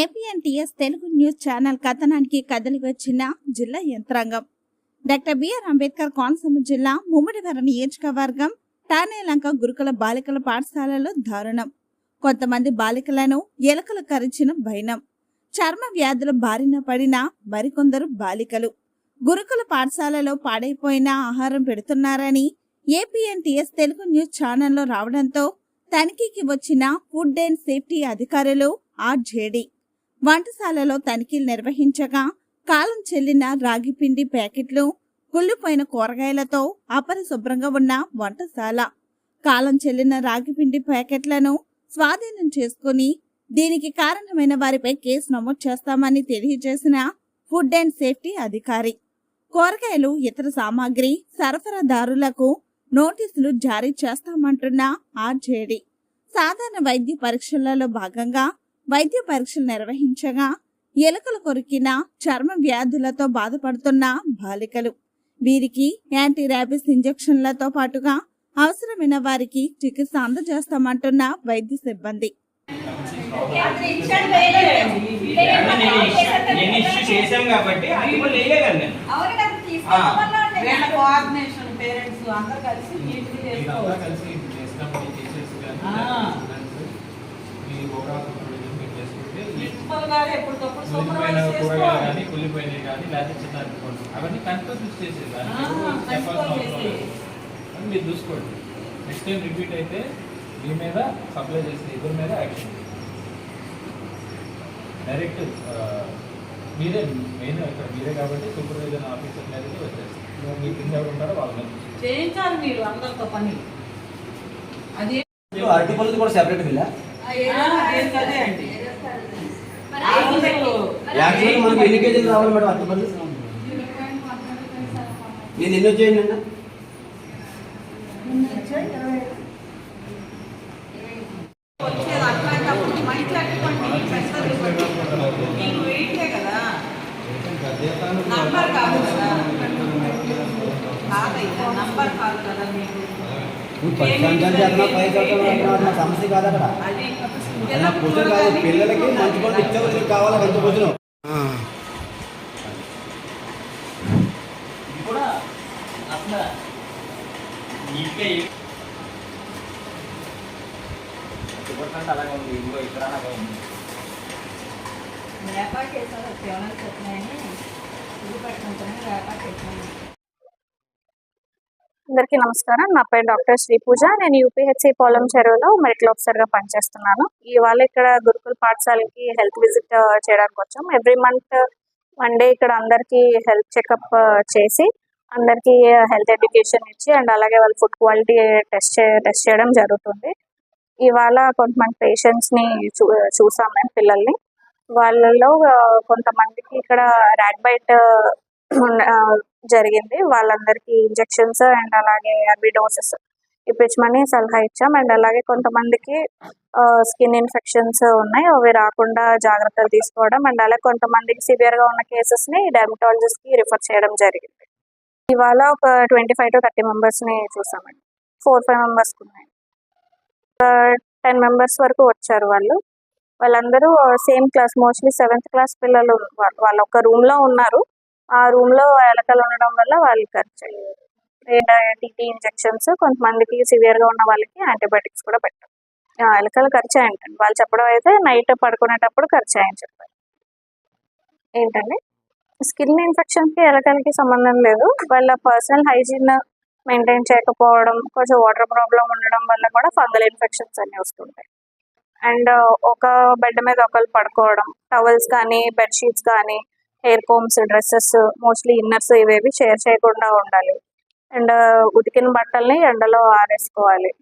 APNTS Telugu news channel కథనానికి కదలి వచ్చిన జిల్లా యంత్రాంగం. డాక్టర్ బిఆర్ అంబేద్కర్ కోనసీమ జిల్లా ముమ్మడివర నియోజకవర్గం టానేలంక గురుకుల బాలికల పాఠశాలలో దారుణం. కొంతమంది బాలికలను ఎలకలు కరిచిన భయనం చర్మ వ్యాధుల బారిన పడిన మరికొందరు బాలికలు. గురుకుల పాఠశాలలో పాడైపోయిన ఆహారం పెడుతున్నారని ఏపీఎన్టీఎస్ తెలుగు న్యూస్ ఛానల్లో రావడంతో తనిఖీకి వచ్చిన ఫుడ్ అండ్ సేఫ్టీ అధికారులు ఆర్జేడీ వంటశాలలో తనిఖీలు నిర్వహించగా కాలం చెల్లిన రాగి పిండి ప్యాకెట్లు కుళ్ళిపోయిన కూరగాయలతో అపరిశుభ్రంగా ఉన్న వంటశాల. కాలం చెల్లిన రాగి పిండి ప్యాకెట్లను స్వాధీనం చేసుకుని దీనికి కారణమైన వారిపై కేసు నమోదు చేస్తామని తెలియజేసిన ఫుడ్ అండ్ సేఫ్టీ అధికారి. కూరగాయలు ఇతర సామాగ్రి సరఫరాదారులకు నోటీసులు జారీ చేస్తామంటున్న ఆర్జేడీ. సాధారణ వైద్య పరీక్షలలో భాగంగా వైద్య పరీక్షలు నిర్వహించగా ఎలుకలు కొరికిన చర్మ వ్యాధులతో బాధపడుతున్న బాలికలు. వీరికి యాంటీ ర్యాబిస్ ఇంజెక్షన్లతో పాటుగా అవసరమైన వారికి చికిత్స అందజేస్తామంటున్న వైద్య సిబ్బంది. పేరెంట్స్ అందరూ కలిసి నీట్గా మీరంతా చేసుకోవాలి కలిసి ఇది చేసినప్పుడు ఈ టీచర్స్ కానీ ఆ. స్టూడెంట్స్ మీ ఓవరాల్ సూపర్విజన్ మీరు చేసుకుంటే ఈ ఎప్పటికప్పుడు కుళ్ళిపోయిన కూరగాయలు కానీ చేసుకోవాలి కుళ్ళిపోయినవి కానీ లేకపోతే చిన్న అవన్నీ కంట్రోల్ మీరు చూసుకోండి. నెక్స్ట్ టైం రిపీట్ అయితే మీ మీద సప్లై చేసిన ఇద్దరి మీద యాక్షన్ డైరెక్ట్ మీరే మెయిన్ ఇక్కడ మీరే కాబట్టి సూపర్విజన్ ఆఫీసర్ మీదకి వచ్చేస్తారు. మీ కింద ఎవరు ఉంటారో వాళ్ళ మీద. చేయించాలి మీరు అందరితో పని. అది అరటి పళ్ళు కూడా సెపరేట్ దేనికి అదే అండి. యాక్చువల్లీ మనకి ఎన్ని కేజీలు రావాలి మేడం అరటి పళ్ళు? నేను ఎన్ని వచ్చేయండి అన్న. సమస్య కాదు అక్కడ. క్వశ్చన్ కాదు పిల్లలకి మంచి పనులు ఇచ్చావు నీకు కావాలి ఏ- ఇవ్వకుండా అలాగే ఉంది ఇదిగో ఇక్కడ అలాగే ఉంది. వ్యాపారం చేసారు కేవలం చెప్పినాయని ఇది పెట్టుకుంటాను వ్యాపారం చేసాను అందరికీ నమస్కారం. నా పేరు డాక్టర్ శ్రీ పూజ. నేను యూపీహెచ్సి పోలం చెరువులో మెడికల్ ఆఫీసర్గా పనిచేస్తున్నాను. ఇవాళ ఇక్కడ గురుకుల పాఠశాలకి హెల్త్ విజిట్ చేయడానికి వచ్చాం. ఎవ్రీ మంత్ వన్ డే ఇక్కడ అందరికీ హెల్త్ చెకప్ చేసి అందరికీ హెల్త్ ఎడ్యుకేషన్ ఇచ్చి అండ్ అలాగే వాళ్ళ ఫుడ్ క్వాలిటీ టెస్ట్ టెస్ట్ చేయడం జరుగుతుంది. ఇవాళ కొంతమంది పేషెంట్స్ని చూ చూసాం మేము పిల్లల్ని. వాళ్ళలో కొంతమందికి ఇక్కడ ర్యాట్ బైట్ జరిగింది. వాళ్ళందరికీ ఇంజెక్షన్స్ అండ్ అలాగే అవి డోసెస్ ఇప్పించమని సలహా ఇచ్చాం. అండ్ అలాగే కొంతమందికి స్కిన్ ఇన్ఫెక్షన్స్ ఉన్నాయి. అవి రాకుండా జాగ్రత్తలు తీసుకోవడం. అండ్ అలాగే కొంతమందికి సివియర్గా ఉన్న కేసెస్ని కి రిఫర్ చేయడం జరిగింది. ఇవాళ ఒక ట్వంటీ ఫైవ్ టు థర్టీ మెంబర్స్ని చూసామండి. ఫోర్ ఫైవ్ మెంబర్స్ ఉన్నాయి. టెన్ మెంబర్స్ వరకు వచ్చారు వాళ్ళు. వాళ్ళందరూ same class mostly seventh class పిల్లలు వాళ్ళు ఒక రూమ్లో ఉన్నారు. ఆ రూమ్లో ఎలకలు ఉండడం వల్ల వాళ్ళు ఖర్చు టీటీ ఇంజెక్షన్స్ కొంతమందికి సివియర్గా ఉన్న వాళ్ళకి యాంటీబయాటిక్స్ కూడా పెట్టాం ఎలకలు ఖర్చు అయ్యంటండి వాళ్ళు చెప్పడం అయితే నైట్ పడుకునేటప్పుడు ఖర్చు అయ్యని చెప్పారు. ఏంటండి? స్కిన్ ఇన్ఫెక్షన్కి ఎలకలకి సంబంధం లేదు. వాళ్ళ పర్సనల్ హైజీన్ మెయింటైన్ చేయకపోవడం కొంచెం వాటర్ ప్రాబ్లం ఉండడం వల్ల కూడా ఫంగల్ ఇన్ఫెక్షన్స్ అన్ని వస్తుంటాయి. అండ్ ఒక బెడ్ మీద ఒకరు పడుకోవడం టవల్స్ కానీ బెడ్షీట్స్ కానీ hair combs dresses mostly inners ఇవేవి షేర్ చేయకుండా ఉండాలి. అండ్ uh, ఉతికిన బట్టల్ని ఎండలో ఆరేసుకోవాలి.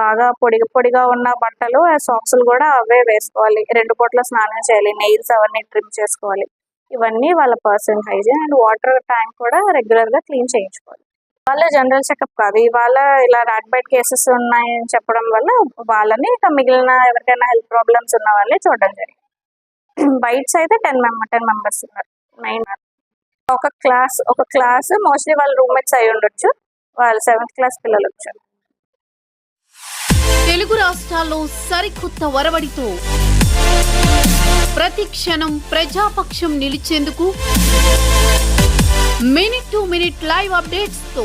బాగా పొడి పొడిగా ఉన్న బట్టలు సాక్స్లు కూడా అవే వేసుకోవాలి. రెండు పూట్ల స్నానం చేయాలి నెయిల్స్ అవన్నీ ట్రిమ్ చేసుకోవాలి. ఇవన్నీ వాళ్ళ personal hygiene and water tank కూడా రెగ్యులర్గా క్లీన్ చేయించుకోవాలి. వాళ్ళ జనరల్ చెకప్ కాదు. ఇవాళ ఇలా ర్యాట్ బైట్ కేసెస్ ఉన్నాయని చెప్పడం వల్ల వాళ్ళని ఇంకా మిగిలిన ఎవరికైనా హెల్త్ ప్రాబ్లమ్స్ ఉన్న వాళ్ళని చూడడం జరిగింది. బైట్స్ అయితే టెన్ మెంబర్ టెన్ మెంబర్స్ ఉన్నారు. నైన్ ఒక క్లాస్ ఒక క్లాస్ మోస్ట్లీ వాళ్ళ రూమ్మేట్స్ అయి ఉండొచ్చు. వాళ్ళు సెవెంత్ క్లాస్ పిల్లలు వచ్చారు తెలుగు రాష్ట్రాల్లో సరికొత్త వరవడితో ప్రతి క్షణం ప్రజాపక్షం నిలిచేందుకు మినిట్ టు మినిట్ లైవ్ అప్డేట్స్తో